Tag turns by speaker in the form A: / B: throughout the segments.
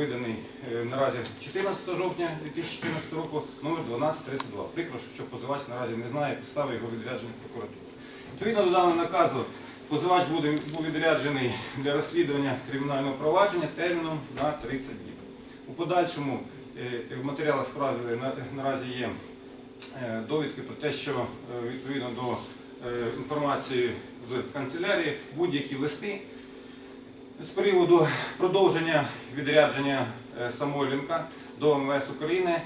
A: виданий е, наразі 14 жовтня 2014 року, номер 1232. Прикро, що позивач наразі не знає підстави його відрядження в прокуратуру. Відповідно до даного наказу, позивач був відряджений для розслідування кримінального провадження терміном на 30 днів. У подальшому е, в матеріалах справи наразі є е, довідки про те, що відповідно до інформації з канцелярії будь-які листи з приводу продовження відрядження е, Самойленка до МВС України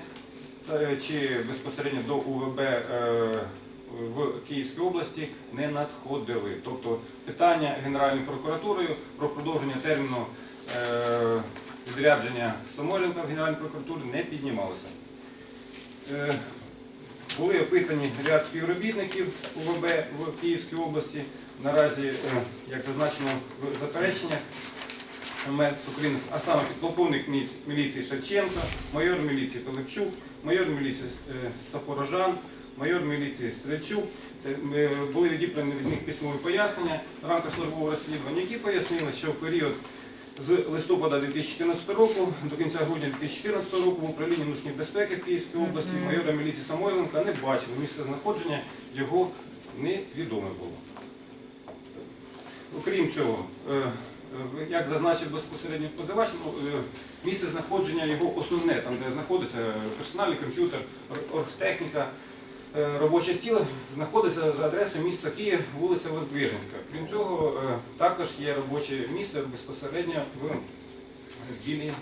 A: чи безпосередньо до УВБ е, в Київській області не надходили. Тобто питання Генеральною прокуратурою про продовження терміну е, відрядження Самойленка в Генеральній прокуратурі не піднімалося. Були опитані ряд співробітників УВБ в Київській області. Наразі, е, як зазначено в запереченнях, а саме підполковник міліції Шевченко, майор міліції Пилипчук, майор міліції е, Сапорожан, майор міліції Стрельчук. Е, Були відібрані від них письмові пояснення в рамках службового розслідування, які пояснили, що в період з листопада 2014 року до кінця грудня 2014 року в управлінні внутрішньої безпеки в Київській області майора міліції Самойленка не бачили. Місце знаходження, його невідоме було. Окрім цього, е, е, як зазначив безпосередньо позивач, ну, е, місце знаходження його основне, там де знаходиться персональний комп'ютер, оргтехніка, робоче стіл, знаходиться за адресою міста Київ, вулиця Воздвиженська. Крім цього, е, також є робоче місце безпосередньо в білій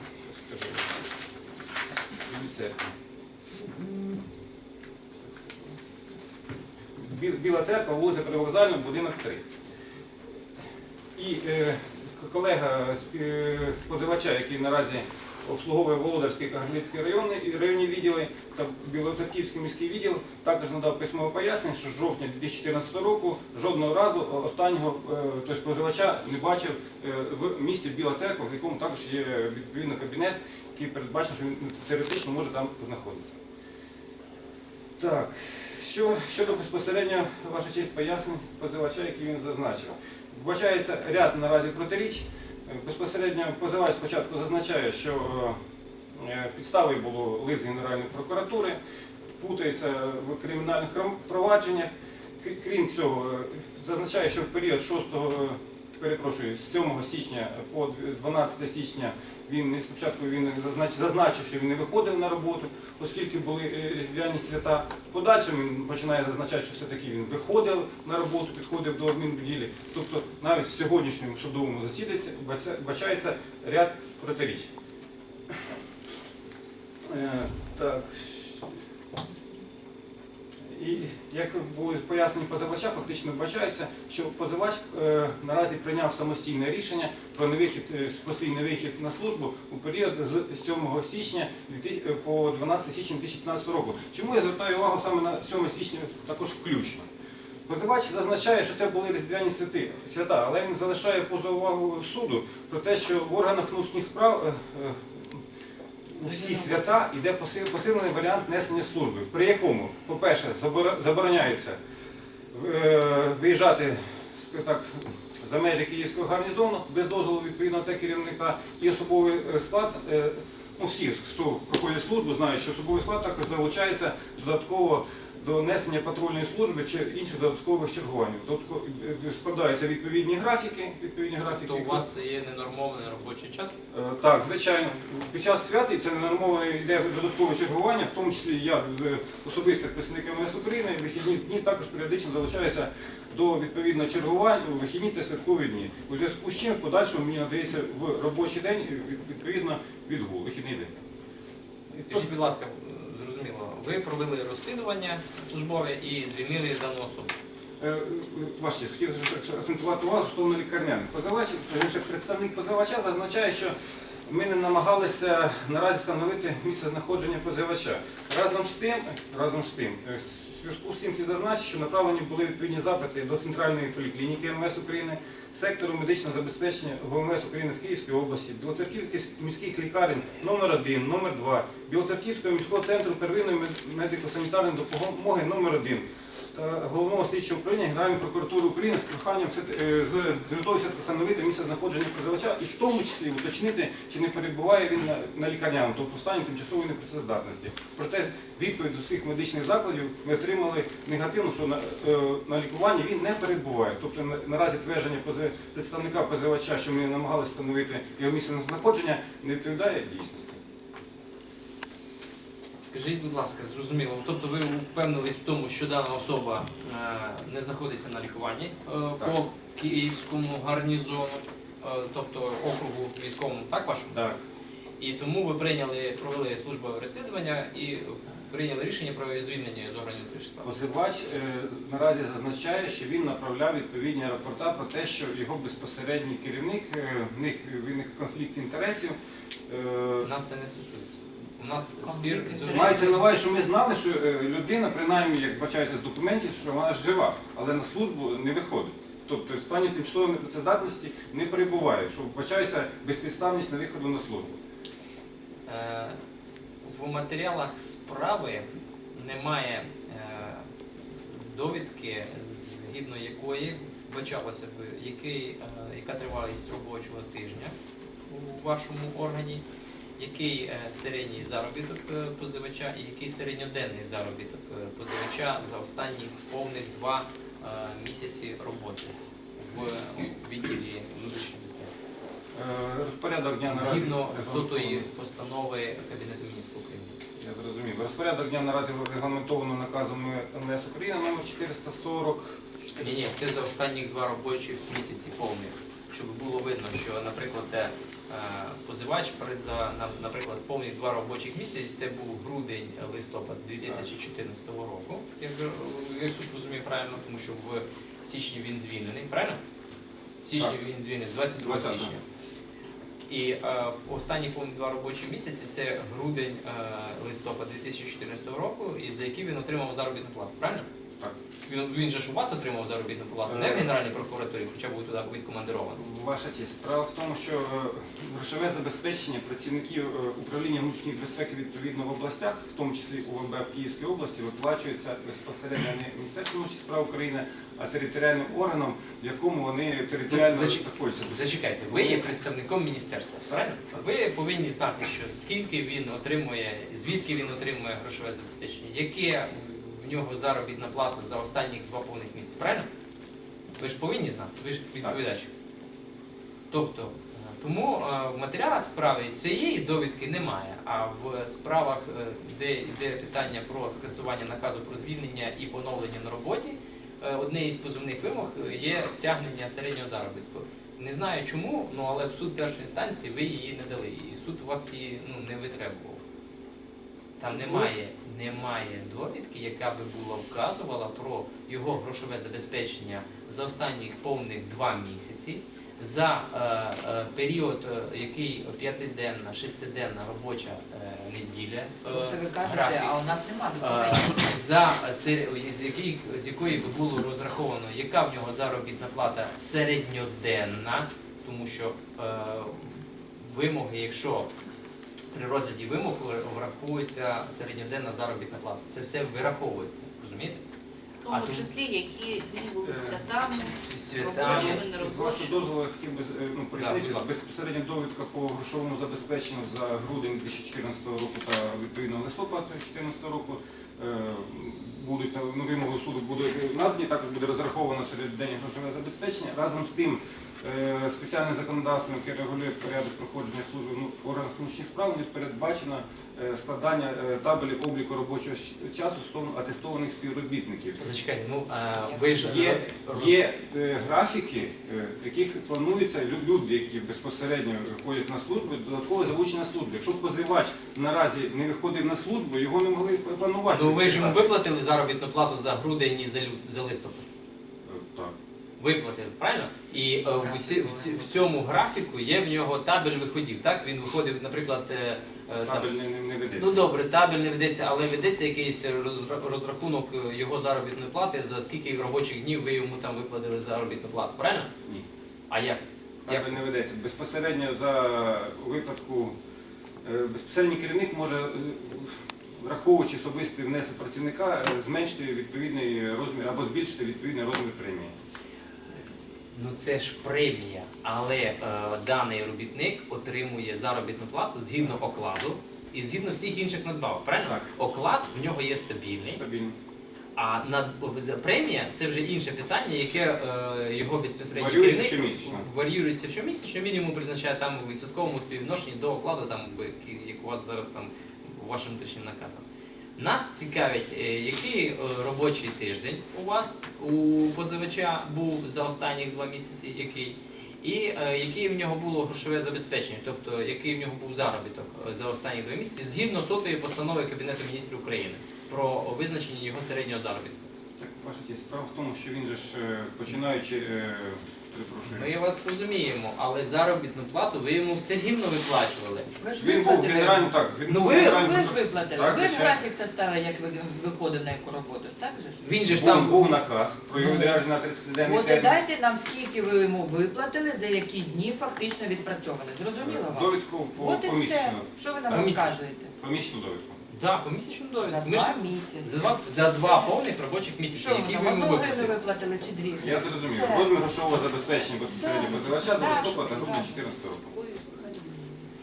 A: церкві. Біла церква, вулиця Привокзальна, будинок 3. І е, колега е, позивача, який наразі обслуговує Володарський та Гарлицький райони, районні відділи та Білоцерківський міський відділ, також надав письмове пояснення, що з жовтня 2014 року жодного разу останнього е, тобто позивача не бачив е, в місті Біла Церква, в якому також є відповідний кабінет, який передбачено, що він теоретично може там знаходитися. Так, що, щодо безпосередньо ваша честь пояснень позивача, який він зазначив. Вбачається ряд наразі протиріч. Безпосередньо позивач спочатку зазначає, що е, підставою було лист Генеральної прокуратури, путається в кримінальних провадженнях. Крім цього, е, зазначає, що в період 6 е, перепрошую, з 7 січня по 12 січня він спочатку він зазнач- зазначив, що він не виходив на роботу, оскільки були е, різдвяні свята. Подальше він починає зазначати, що все-таки він виходив на роботу, підходив до адмінбудівлі. Тобто навіть в сьогоднішньому судовому засіданні бачається ряд протиріч. Е, Так. І як було пояснені позивача, фактично вбачається, що позивач е, наразі прийняв самостійне рішення про невихід, е, про свій невихід на службу у період з 7 січня 2000 е, по 12 січня 2015 року. Чому я звертаю увагу саме на 7 січня також включно? Позивач зазначає, що це були різдвяні святи, свята, але він залишає поза увагу суду про те, що в органах внутрішніх справ е, е, у всі свята йде посил- посилений варіант несення служби, при якому, по-перше, забороняється е, виїжджати так, за межі київського гарнізону без дозволу відповідного та керівника і особовий е, склад. е, Ну, всі, хто проходить службу, знають, що особовий склад також залучається додатково до несення патрульної служби чи інших додаткових чергувань. Тобто е, складаються відповідні графіки, відповідні графіки.
B: То у вас є ненормований робочий час?
A: Е, Так, звичайно. Під час свят це ненормоване йде додаткове чергування, в тому числі я е, особисто представник МС України, вихідні дні також періодично залучаюся до відповідного чергувань у вихідні та святкові дні. У зв'язку з чим в подальшому мені надається в робочий день е, відповідно відгул, вихідний день.
B: Скажіть, будь ласка, зрозуміло, ви провели розслідування службове і звільнили дану особу.
A: Е, е, Ваш честь, хотів акцентувати увагу стосовно лікарняних. Позивач, точніше, представник позивача зазначає, що ми не намагалися наразі встановити місце знаходження позивача. Разом з тим, разом з тим, е, в зв'язку з цим слід зазначити, що направлені були відповідні запити до центральної поліклініки МВС України, сектору медичного забезпечення ГМС України в Київській області, Білоцерківських міських лікарень номер 1 номер 2 Білоцерківського міського центру первинної медико-санітарної допомоги номер 1 та головного слідчого управління Генеральної прокуратури України з проханням е, з метою встановити місце знаходження позивача і в тому числі уточнити, чи не перебуває він на, на лікарняному, тобто в стані тимчасової непрацездатності. Проте відповідь усіх медичних закладів ми отримали негативну, що на, е, на лікуванні він не перебуває. Тобто наразі твердження пози- представника позивача, що ми намагалися встановити його місце знаходження, не відповідає дійсності.
B: Скажіть, будь ласка, зрозуміло. Тобто ви впевнились в тому, що дана особа е, не знаходиться на лікуванні е,
A: Так.
B: по Київському гарнізону, е, тобто округу військовому, так вашому?
A: Так.
B: І тому ви прийняли, провели службове розслідування і прийняли рішення про звільнення з органів внутрішніх справ.
A: Позивач е, наразі зазначає, що він направляв відповідні рапорта про те, що його безпосередній керівник, е, в них виник конфлікт інтересів. Е,
B: Нас це не стосується. У нас збір
C: інтересів.
A: Мається на увазі, що ми знали, що е, людина, принаймні, як бачаєте з документів, що вона жива, але на службу не виходить. Тобто в стані тимчасової непрацездатності не перебуває, що вбачається безпідставність на виходу на службу.
B: Е, В матеріалах справи немає е, довідки, згідно якої вбачалося б, який, е, яка тривалість робочого тижня у вашому органі, який середній заробіток позивача і який середньоденний заробіток позивача за останні повних два місяці роботи в відділі внутрішньої безпеки.
A: Е, Розпорядок дня наразі
B: Згідно сотої постанови Кабінету міністрів України.
A: Я зрозумів. Розпорядок дня наразі регламентовано наказом МВС України номер 440.
B: Ні, ні, це за останні два робочі місяці повних. Щоб було видно, що, наприклад, е, позивач за наприклад, повних два робочих місяці, це був грудень, листопад 2014 року, як, суд розуміє правильно, тому що в січні він звільнений, правильно? В січні він звільнений 22
A: 20-го.
B: січня. І е, останні повні два робочі місяці це грудень, е, листопад 2014 року, і за які він отримав заробітну плату, правильно?
A: Так.
B: Він, він же ж у вас отримав заробітну плату, не в
A: Е.
B: Генеральній прокуратурі, хоча був туди відкомандирований.
A: Ваша честь, справа в тому, що е, грошове забезпечення працівників е, управління внутрішньої безпеки відповідно в областях, в тому числі УВБ в Київській області, виплачується безпосередньо не Міністерством внутрішніх справ України, а територіальним органом, в якому вони територіально
B: Ну, зач-
A: знаходяться.
B: Зачекайте, ви є представником міністерства, правильно? Ви повинні знати, що скільки він отримує, звідки він отримує грошове забезпечення, яке нього заробітна плата за останні два повних місяці, правильно? Ви ж повинні знати, ви ж відповідач. Тобто, е, тому е, в матеріалах справи цієї довідки немає, а в справах, е, де йде питання про скасування наказу про звільнення і поновлення на роботі, одне із позовних вимог є стягнення середнього заробітку. Не знаю чому, ну але в суд першої інстанції ви її не дали, і суд у вас її ну, не витребував. Там немає, немає довідки, яка би була вказувала про його грошове забезпечення за останніх повних два місяці, за е, е, період, е, який п'ятиденна, шестиденна робоча е, неділя. е,
C: Ну, Це ви кажете,
B: графік.
C: а у нас нема
B: Е,
C: документів.
B: за сер- з яких з якої би було розраховано, яка в нього заробітна плата середньоденна, тому що е, вимоги, якщо при розгляді вимог враховується середньоденна заробітна плата, це все вираховується, розумієте?
C: В тому
B: а
C: числі, які дні були
A: Е,
C: святами.
B: Святами.
A: З вашого дозволу я хотів би е, ну, пояснити,
B: ласка.
A: безпосередньо довідка по грошовому забезпеченню за грудень 2014 року та відповідно листопад 2014 року е, будуть ну, вимоги суду будуть надані, також буде розраховано середнє грошове забезпечення. Разом з тим спеціальним законодавством, яке регулює порядок проходження служби в органах внутрішніх справ, передбачено е, складання е, табелів обліку робочого часу стосовно атестованих співробітників.
B: Зачекайте, ну а ви ж
A: Є, є е, графіки, е, в яких плануються лю- люди, які безпосередньо ходять на службу, додатково залучені на службу. Якщо позивач наразі не виходив на службу, його не могли планувати.
B: Ну ви ж йому виплатили заробітну плату за грудень і за листопад.
A: Так.
B: Виплатили, правильно? І е, в, ці, в, ці- в цьому графіку є в нього табель виходів. Так він виходив, наприклад, е, е, там,
A: Табель не, не, не ведеться.
B: ну добре, табель не ведеться, але ведеться якийсь розра- розрахунок е, його заробітної плати, за скільки робочих днів ви йому там виплатили заробітну плату, правильно?
A: Ні.
B: А як? як?
A: Табель не ведеться. Безпосередньо за випадку е, безпосередній керівник може е, враховуючи особистий внесок працівника, е, зменшити відповідний розмір або збільшити відповідний розмір премії.
B: Ну це ж премія, але е, даний робітник отримує заробітну плату згідно окладу і згідно всіх інших надбавок. Правильно?
A: Так.
B: Оклад в нього є стабільний,
A: Стабільно.
B: а над премія це вже інше питання, яке е, його безпосередньо
A: Варіюється
B: керівник
A: щомісячно.
B: варіюється щомісячно, мінімум призначає там у відсотковому співвідношенні до окладу, там би, як у вас зараз там вашим точним наказом. Нас цікавить, е, який е, робочий тиждень у вас? У позивача був за останні два місяці, який, і е, яке в нього було грошове забезпечення, тобто який в нього був заробіток за останні два місяці, згідно сотої постанови Кабінету міністрів України про визначення його середнього заробітку.
A: Так, ваша справа в тому, що він же ж починаючи, перепрошую,
B: Ми вас розуміємо, але заробітну плату ви йому все рівно виплачували.
C: Ви ж
A: він був
C: виплатили.
A: генеральним, так, він
B: Ну,
A: був
B: ви-
A: генеральним
C: Ви ж виплатили.
A: Так,
C: ви ж
A: звичайно.
C: графік составили, як ви виходив на яку роботу, ж так же ж?
B: Він же ж
A: був,
B: там
A: був наказ про його відрядження на 30-денний
C: От і
A: термін.
C: дайте нам, скільки ви йому виплатили, за які дні фактично відпрацьовали. Зрозуміло вам?
A: Довідку по
C: От і все.
A: помісячну.
C: Що ви нам
B: Помісячно.
C: розказуєте?
A: Помісячну довідку.
B: Да, помісячну
C: За
B: довідку. Ми ж
C: два місяці.
B: за два, за два повних робочих місяці,
C: Що
B: які
C: ви
B: ви
C: нам
B: йому
C: одну гривну
B: виплатили.
C: виплатили чи дві?
A: Я зрозумів.
C: Все.
A: Розмір грошового забезпечення безпосередньо позивача за листопад на
C: так.
A: грудень 14 року.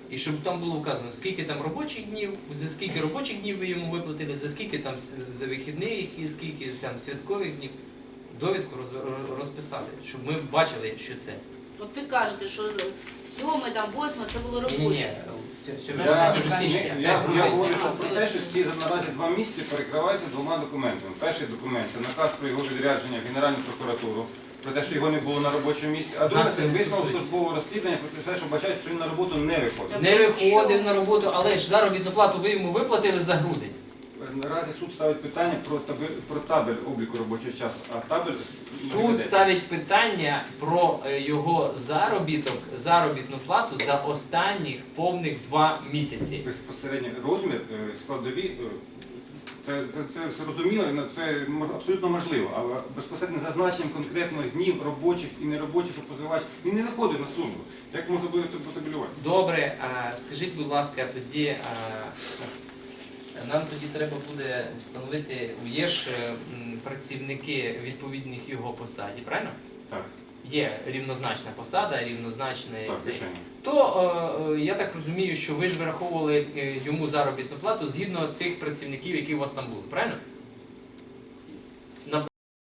B: І щоб там було вказано, скільки там робочих днів, за скільки робочих днів ви йому виплатили, за скільки там с- за вихідних і скільки там святкових днів. Довідку роз- роз- розписати, щоб ми бачили, що це.
D: От ви кажете, що сьоме, там восьме це було
B: Ні, ні,
D: робоче.
B: все, все,
A: Я, я, я, говорю, що про те, що ці наразі два місяці перекриваються двома документами. Перший документ це наказ про його відрядження в Генеральну прокуратуру, про те, що його не було на робочому місці, а друге
B: це
A: це висновок службового розслідування про те, що бачать, що він на роботу не виходить.
B: Не виходив на роботу, але ж заробітну плату ви йому виплатили за грудень.
A: Наразі суд ставить питання про табель, про табель обліку робочого часу, а табель
B: Суд ставить питання про е, його заробіток, заробітну плату за останні повних два місяці.
A: безпосередньо розмір е, складові. е, Це, це, це зрозуміло, це абсолютно можливо, але безпосередньо зазначенням конкретних днів робочих і неробочих, що позивач, він не виходить на службу. Як можна буде потабелювати?
B: Добре, а скажіть, будь ласка, тоді а, нам тоді треба буде встановити є ж е, працівники відповідних його посаді, правильно?
A: Так,
B: Є рівнозначна посада, рівнозначний
A: так,
B: цей. То е, е, я так розумію, що ви ж вираховували е, йому заробітну плату згідно цих працівників, які у вас там були, правильно?